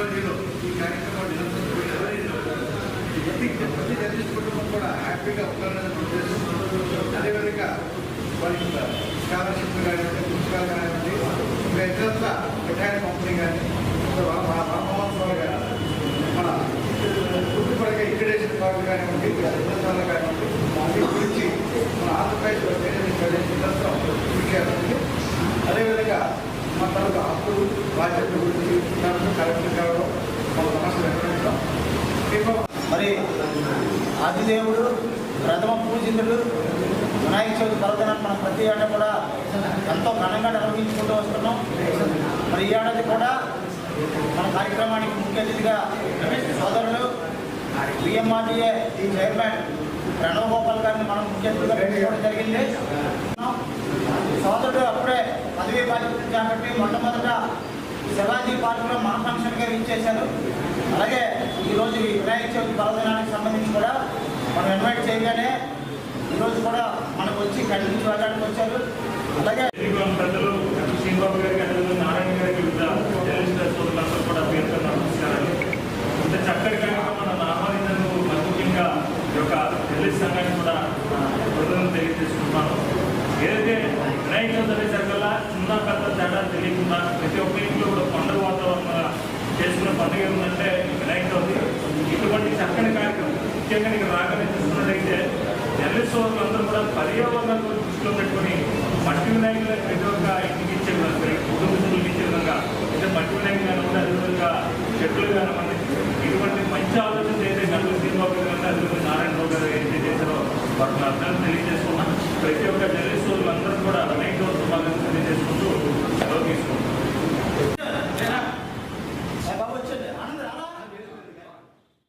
ఆధ్వర్యంలో ఈ కార్యక్రమం నిరంతరం ప్రతి ప్రతి జర్నలిస్ట్ కుటుంబం కూడా హ్యాపీగా ఉండాలని ఉద్దేశం అదేవిధంగా వారికి స్కాలర్షిప్ కానివ్వండి పుస్తకాలు కానివ్వండి ఇంకా ఇతరత్ర మిఠాయి పంపిణీ కానీ మా మహోత్సవాలు కానీ మన చుట్టుపక్కల ఇంక్రిడేషన్ కార్డు కానివ్వండి సిద్ధాంతాలు కానివ్వండి వాటి గురించి మన ఆంధ్రప్రదేశ్ ప్రదేశ్ అదేవిధంగా మన తరపు హక్కులు బాధ్యతల గురించి మన సమస్యలు మరి ఆదిదేవుడు ప్రథమ పూజితుడు వినాయక చవితి పర్వదినాన్ని మనం ప్రతి ఏటా కూడా ఎంతో ఘనంగా నిర్వహించుకుంటూ వస్తున్నాం. మరి ఈ ఏడాది కూడా మన కార్యక్రమానికి ముఖ్య అతిథిగా సోదరులు బిఎంఆర్డీఏ చైర్మన్ ప్రణవ్ గోపాల్ గారిని మనం ముఖ్య అతిథిగా పెట్టుకోవడం జరిగింది. సోదరుడు అప్పుడే పదవీ బాధ్యత కాబట్టి మొట్టమొదట శివాజీ పార్కులో మన ఫంక్షన్గా ఇచ్చేశారు. అలాగే ఈరోజు ఈ వినాయక చవితి పర్వదినానికి సంబంధించి కూడా మనం ఇన్వైట్ చేయగానే ఈరోజు కూడా మనకు వచ్చి నుంచి వెళ్ళడానికి వచ్చారు. అలాగే తెలుగు ప్రజలు శ్రీబాబు గారికి అదేవిధంగా నారాయణ గారికి వివిధ జర్నలిస్ట్ సోదరులందరూ కూడా పేరుతో నమస్కారాలు. ఇంత చక్కటి కార్యక్రమం ఆహ్వానించినందుకు మరి ముఖ్యంగా ఈ యొక్క జర్నలిస్ట్ సంఘాన్ని కూడా ప్రజలను తెలియజేసుకుంటున్నాను. ఏదైతే వినాయక చవితి అనేసరికల్లా చిన్న పెద్ద తేడా తెలియకుండా ప్రతి ఒక్క చేసుకున్న పండుగ ఏంటంటే ఈ వినాయక చవితి ఇటువంటి చక్కని కార్యక్రమం ముఖ్యంగా ఇక్కడ రాగానే చూసుకున్నట్టయితే జర్నలిస్ట్ సోదరులందరూ కూడా పర్యావరణాన్ని దృష్టిలో పెట్టుకుని మట్టి వినాయకులు ప్రతి ఒక్క ఇంటికి ఇచ్చే విధంగా కుటుంబ సభ్యులకు ఇచ్చే విధంగా అంటే మట్టి వినాయకులు కానీ ఉంటే అదేవిధంగా చెట్లు కానివ్వండి ఇటువంటి మంచి ఆలోచన అయితే గంటల శ్రీబాబు గారు అదేవిధంగా నారాయణరావు గారు ఏదైతే చేశారో వాటిని అర్థాన్ని తెలియజేసుకున్నాం ప్రతి ఒక్క జర్నలిస్ట్ సోదరులందరూ